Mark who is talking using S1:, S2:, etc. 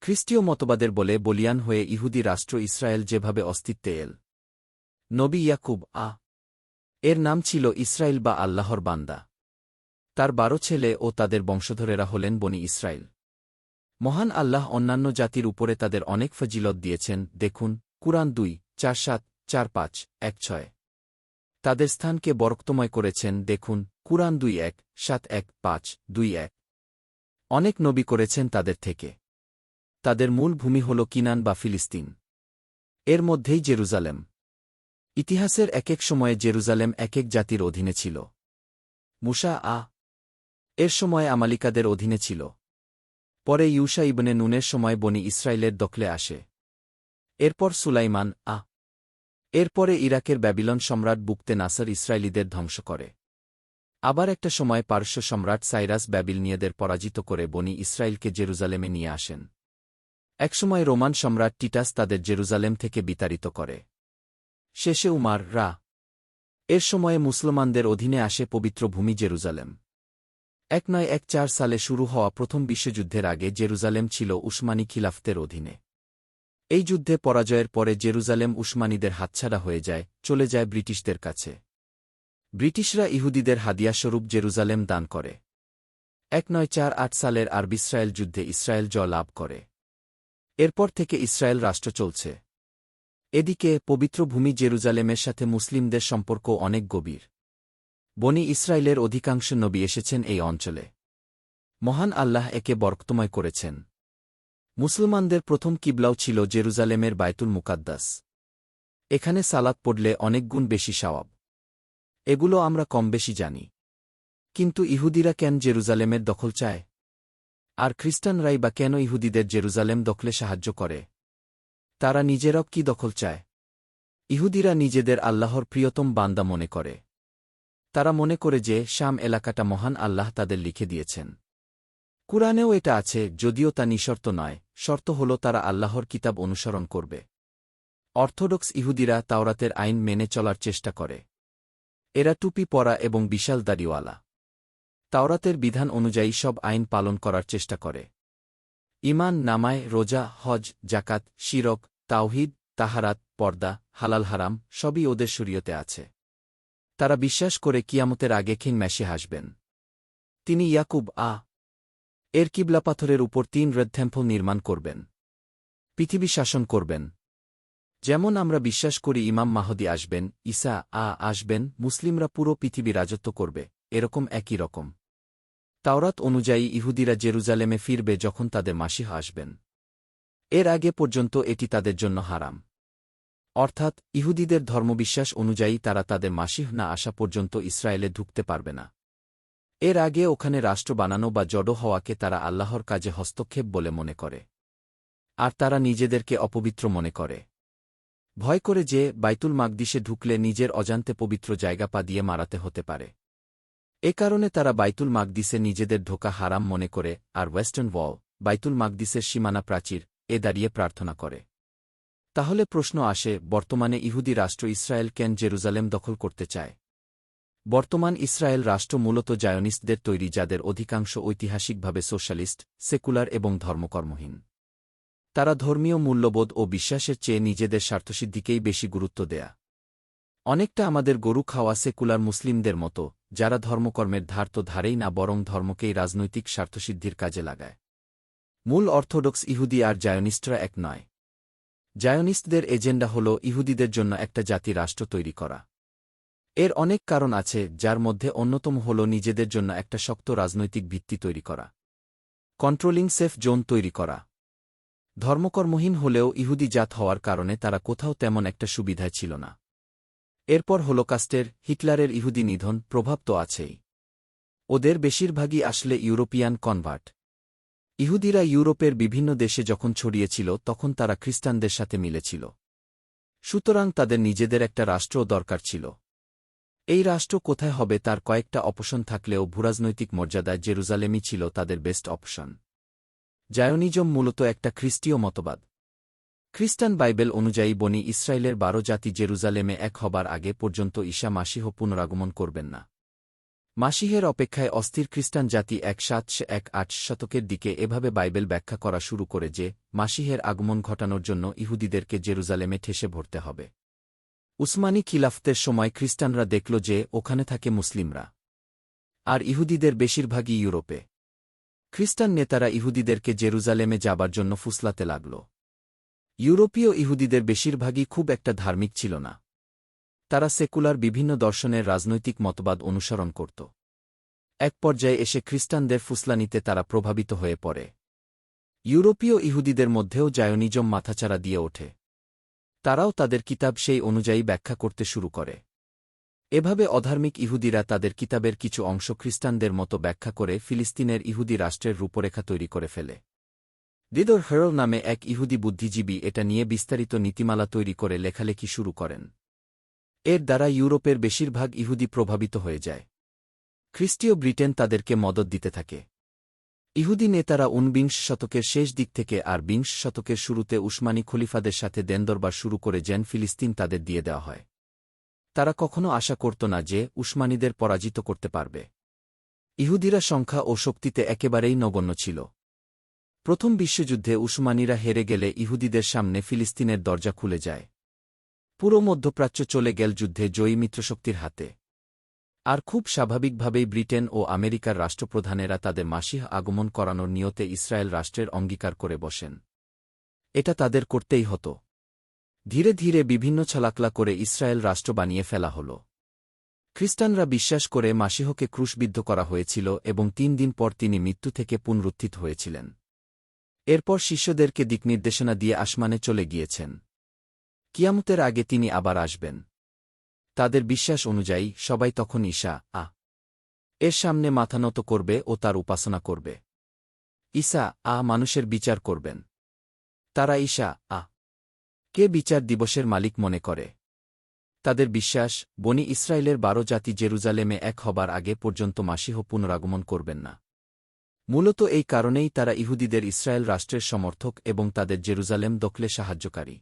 S1: খ্রিস্টীয় মতবাদের বলে বলিয়ান হয়ে ইহুদি রাষ্ট্র ইসরায়েল যেভাবে অস্তিত্বে এল। নবী ইয়াকুব, আ। এর নাম ছিল ইসরায়েল বা আল্লাহর বান্দা। তার বারো ছেলে ও তাদের বংশধরেরা হলেন বনি ইসরায়েল। মহান আল্লাহ অন্যান্য জাতির উপরে তাদের অনেক ফজিলত দিয়েছেন, দেখুন, কুরআন দুই, চার সাত, চার পাঁচ, এক ছয়। তাদের স্থানকে বরক্তময় করেছেন, দেখুন, কুরআন দুই এক, সাত এক, পাঁচ, দুই এক। অনেক নবী করেছেন তাদের থেকে। তাদের মূল ভূমি হল কিনান বা ফিলিস্তিন। এর মধ্যেই জেরুজালেম। ইতিহাসের এক এক সময়ে জেরুজালেম এক এক জাতির অধীনে ছিল। মুসা আ। এর সময় আমালিকাদের অধীনে ছিল। পরে ইউসা ইবনে নুনের সময় বনি ইসরায়েলের দখলে আসে। এরপর সুলাইমান আ। এরপরে ইরাকের ব্যাবিলন সম্রাট বুকতে নাসার ইসরায়েলিদের ধ্বংস করে। আবার একটা সময় পার্শ্ব সম্রাট সাইরাস ব্যাবিলনিয়াদের পরাজিত করে বনি ইসরায়েলকে জেরুজালেমে নিয়ে আসেন। একসময় রোমান সম্রাট টিটাস তাদের জেরুজালেম থেকে বিতাড়িত করে। শেষে উমার, রা। এর সময়ে মুসলমানদের অধীনে আসে পবিত্র ভূমি জেরুজালেম। এক নয় এক চার সালে শুরু হওয়া প্রথম বিশ্বযুদ্ধের আগে জেরুজালেম ছিল উসমানী খিলাফতের অধীনে। এই যুদ্ধে পরাজয়ের পরে জেরুজালেম উসমানীদের হাতছাড়া হয়ে যায়, চলে যায় ব্রিটিশদের কাছে। ব্রিটিশরা ইহুদিদের হাদিয়াস্বরূপ জেরুজালেম দান করে। এক নয় চার আট সালের আরব ইসরায়েল যুদ্ধে ইসরায়েল জ লাভ করে। এরপর থেকে ইসরায়েল রাষ্ট্র চলছে। এদিকে, পবিত্র ভূমি জেরুজালেমের সাথে মুসলিমদের সম্পর্ক অনেক গভীর। বনি ইসরায়েলের অধিকাংশ নবী এসেছেন এই অঞ্চলে। মহান আল্লাহ একে বরক্তময় করেছেন। মুসলমানদের প্রথম কিবলাও ছিল জেরুজালেমের বায়তুল মুকাদ্দাস। এখানে সালাত পড়লে অনেক গুণ বেশি সওয়াব এগুলো আমরা কম বেশি জানি। কিন্তু ইহুদিরা কেন জেরুজালেমের দখল চায়? আর খ্রিস্টানরাই বা কেন ইহুদিদের জেরুজালেম দখলে সাহায্য করে? তারা নিজেরাও কি দখল চায়? ইহুদিরা নিজেদের আল্লাহর প্রিয়তম বান্দা মনে করে। তারা মনে করে যে শাম এলাকাটা মহান আল্লাহ তাদের লিখে দিয়েছেন। কুরআনেও এটা আছে, যদিও তা নিশর্ত নয়, শর্ত হল তারা আল্লাহর কিতাব অনুসরণ করবে। অর্থোডক্স ইহুদিরা তাওরাতের আইন মেনে চলার চেষ্টা করে। এরা টুপি পরা এবং বিশাল দাড়িওয়ালা তাওরাতের বিধান অনুযায়ী সব আইন পালন করার চেষ্টা করে। ইমান নামায়, রোজা, হজ জাকাত শিরক, তাওহিদ, তাহারাত, পর্দা, হালাল হারাম, সবই ওদের শরীয়তে আছে। তারা বিশ্বাস করে কিয়ামতের আগে খিন ম্যাসে হাসবেন। তিনি ইয়াকুব আ। এর কিবলা পাথরের উপর তিন রেদ্ধেম্পল নির্মাণ করবেন। পৃথিবী শাসন করবেন। যেমন আমরা বিশ্বাস করি ইমাম মাহদি আসবেন, ঈসা আ আসবেন, মুসলিমরা পুরো পৃথিবী রাজত্ব করবে, এরকম একই রকম। তাওরাত অনুযায়ী ইহুদিরা জেরুজালেমে ফিরবে যখন তাদের মাসিহ আসবেন। এর আগে পর্যন্ত এটি তাদের জন্য হারাম। অর্থাৎ, ইহুদিদের ধর্মবিশ্বাস অনুযায়ী তারা তাদের মাসিহ না আসা পর্যন্ত ইসরায়েলে ঢুকতে পারবে না। এর আগে ওখানে রাষ্ট্র বানানো বা জড়ো হওয়াকে তারা আল্লাহর কাজে হস্তক্ষেপ বলে মনে করে। আর তারা নিজেদেরকে অপবিত্র মনে করে। ভয় করে যে, বাইতুল মাকদিসে ঢুকলে নিজের অজান্তে পবিত্র জায়গা পা দিয়ে মারাতে হতে পারে। এ কারণে তারা বাইতুল মাকদিসে নিজেদের ঢোকা হারাম মনে করে আর ওয়েস্টার্ন ওয়াল, বাইতুল মাকদিসের সীমানা প্রাচীর, এ দাঁড়িয়ে প্রার্থনা করে। তাহলে প্রশ্ন আসে, বর্তমানে ইহুদি রাষ্ট্র ইসরায়েল কেন জেরুজালেম দখল করতে চায়? বর্তমান ইসরায়েল রাষ্ট্র মূলত জায়নিস্টদের তৈরি, যাদের অধিকাংশ ঐতিহাসিকভাবে সোশ্যালিস্ট, সেকুলার এবং ধর্মকর্মহীন। তারা ধর্মীয় মূল্যবোধ ও বিশ্বাসের চেয়ে নিজেদের স্বার্থসিদ্ধিকেই বেশি গুরুত্ব দেয়া। অনেকটা আমাদের গরু খাওয়া সেকুলার মুসলিমদের মতো যারা ধর্মকর্মের ধার তো ধারেই না, বরং ধর্মকেই রাজনৈতিক স্বার্থসিদ্ধির কাজে লাগায়। মূল অর্থোডক্স ইহুদি আর জায়নিস্টরা এক নয়। জায়নিস্টদের এজেন্ডা হল ইহুদিদের জন্য একটা জাতি রাষ্ট্র তৈরি করা। এর অনেক কারণ আছে, যার মধ্যে অন্যতম হল নিজেদের জন্য একটা শক্ত রাজনৈতিক ভিত্তি তৈরি করা। কন্ট্রোলিং সেফ জোন তৈরি করা। ধর্মকর্মহীন হলেও ইহুদি জাত হওয়ার কারণে তারা কোথাও তেমন একটা সুবিধায় ছিল না। এরপর হোলোকাস্টের হিটলারের ইহুদি নিধন প্রভাব তো আছেই। ওদের বেশিরভাগই আসলে ইউরোপিয়ান কনভার্ট। ইহুদিরা ইউরোপের বিভিন্ন দেশে যখন ছড়িয়েছিল, তখন তারা খ্রিস্টানদের সাথে মিলেছিল। সুতরাং তাদের নিজেদের একটা রাষ্ট্রও দরকার ছিল। এই রাষ্ট্র কোথায় হবে তার কয়েকটা অপশন থাকলেও ভূরাজনৈতিক মর্যাদায় জেরুজালেমই ছিল তাদের বেস্ট অপশন জায়নিজম মূলত একটা খ্রিস্টীয় মতবাদ। খ্রিস্টান বাইবেল অনুযায়ী বনি ইসরায়েলের বারো জাতি জেরুজালেমে এক হবার আগে পর্যন্ত ঈশা মাসিহ পুনরাগমন করবেন না। মাসিহের অপেক্ষায় অস্থির খ্রিস্টান জাতি এক সাত এক আট শতকের দিকে এভাবে বাইবেল ব্যাখ্যা করা শুরু করে যে, মাসিহের আগমন ঘটানোর জন্য ইহুদিদেরকে জেরুজালেমে ঠেসে ভরতে হবে। উসমানী খিলাফতের সময় খ্রিস্টানরা দেখল যে, ওখানে থাকে মুসলিমরা। আর ইহুদিদের বেশিরভাগই ইউরোপে। খ্রিস্টান নেতারা ইহুদিদেরকে জেরুজালেমে যাবার জন্য ফুসলাতে লাগল। ইউরোপীয় ইহুদিদের বেশিরভাগই খুব একটা ধার্মিক ছিল না। তারা সেকুলার বিভিন্ন দর্শনের রাজনৈতিক মতবাদ অনুসরণ করত। এক পর্যায়ে এসে খ্রিস্টানদের ফুসলানিতে তারা প্রভাবিত হয়ে পড়ে। ইউরোপীয় ইহুদিদের মধ্যেও জায়নিজম মাথাচাড়া দিয়ে ওঠে। তারাও তাদের কিতাব সেই অনুযায়ী ব্যাখ্যা করতে শুরু করে। এভাবে অধার্মিক ইহুদিরা তাদের কিতাবের কিছু অংশ খ্রিস্টানদের মতো ব্যাখ্যা করে ফিলিস্তিনের ইহুদি রাষ্ট্রের রূপরেখা তৈরি করে ফেলে। দিদর হেরল নামে এক ইহুদি বুদ্ধিজীবী এটা নিয়ে বিস্তারিত নীতিমালা তৈরি করে লেখালেখি শুরু করেন। এর দ্বারা ইউরোপের বেশিরভাগ ইহুদি প্রভাবিত হয়ে যায়। খ্রিস্টীয় ব্রিটেন তাদেরকে মদত দিতে থাকে। ইহুদি নেতারা ঊনবিংশ শতকের শেষ দিক থেকে আর বিংশ শতকের শুরুতে উসমানী খলিফাদের সাথে দেনদরবার শুরু করে জেন ফিলিস্তিন তাদের দিয়ে দেওয়া হয়। তারা কখনো আশা করত না যে উসমানীদের পরাজিত করতে পারবে। ইহুদিরা সংখ্যা ও শক্তিতে একেবারেই নগণ্য ছিল। প্রথম বিশ্বযুদ্ধে উসমানীরা হেরে গেলে ইহুদিদের সামনে ফিলিস্তিনের দরজা খুলে যায়। পুরো মধ্যপ্রাচ্য চলে গেল যুদ্ধে জয়ী মিত্রশক্তির হাতে। আর খুব স্বাভাবিকভাবেই ব্রিটেন ও আমেরিকার রাষ্ট্রপ্রধানেরা তাদের মাসিহ আগমন করানোর নিয়তে ইসরায়েল রাষ্ট্রের অঙ্গীকার করে বসেন। এটা তাদের করতেই হতো। ধীরে ধীরে বিভিন্ন ছলাকলা করে ইসরায়েল রাষ্ট্র বানিয়ে ফেলা হল। খ্রিস্টানরা বিশ্বাস করে মাসিহকে ক্রুশবিদ্ধ করা হয়েছিল এবং তিন দিন পর তিনি মৃত্যু থেকে পুনরুত্থিত হয়েছিলেন। এরপর শিষ্যদেরকে দিকনির্দেশনা দিয়ে আসমানে চলে গিয়েছেন। কিয়ামতের আগে তিনি আবার আসবেন। তাদের বিশ্বাস অনুযায়ী সবাই তখন ঈশা আ এর সামনে মাথা নত করবে ও তার উপাসনা করবে। ঈশা আ মানুষের বিচার করবেন। তারা ঈশা আ কে বিচার দিবসের মালিক মনে করে? তাদের বিশ্বাস, বনি ইসরায়েলের বারো জাতি জেরুজালেমে এক হবার আগে পর্যন্ত মাসিহ পুনরাগমন করবেন না। মূলত এই কারণেই তারা ইহুদিদের ইসরায়েল রাষ্ট্রের সমর্থক এবং তাদের জেরুজালেম দখলে সাহায্যকারী।